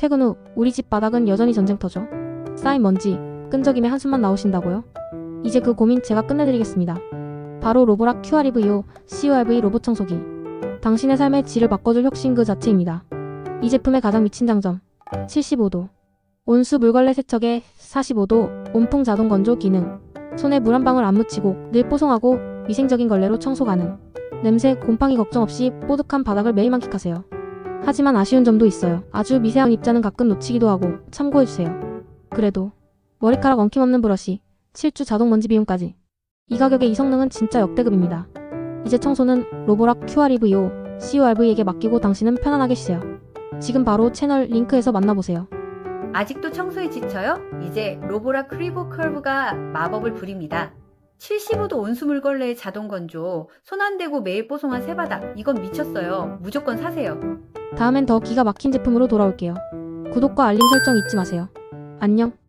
퇴근 후 우리 집 바닥은 여전히 전쟁터죠. 쌓인 먼지, 끈적임에 한숨만 나오신다고요? 이제 그 고민 제가 끝내드리겠습니다. 바로 로보락 QREVO CORV 로봇 청소기. 당신의 삶의 질을 바꿔줄 혁신 그 자체입니다. 이 제품의 가장 미친 장점. 75도. 온수 물걸레 세척에 45도 온풍 자동 건조 기능. 손에 물 한 방울 안 묻히고 늘 뽀송하고 위생적인 걸레로 청소 가능. 냄새, 곰팡이 걱정 없이 뽀득한 바닥을 매일 만끽하세요. 하지만 아쉬운 점도 있어요. 아주 미세한 입자는 가끔 놓치기도 하고 참고해주세요. 그래도 머리카락 엉킴없는 브러쉬, 7주 자동 먼지 비움까지. 이 가격에 이 성능은 진짜 역대급입니다. 이제 청소는 로보락 QREVO, CORV에게 맡기고 당신은 편안하게 쉬세요. 지금 바로 채널 링크에서 만나보세요. 아직도 청소에 지쳐요? 이제 로보라 크리보 커브가 마법을 부립니다. 75도 온수 물걸레의 자동 건조, 손 안 대고 매일 뽀송한 새바닥, 이건 미쳤어요. 무조건 사세요. 다음엔 더 기가 막힌 제품으로 돌아올게요. 구독과 알림 설정 잊지 마세요. 안녕.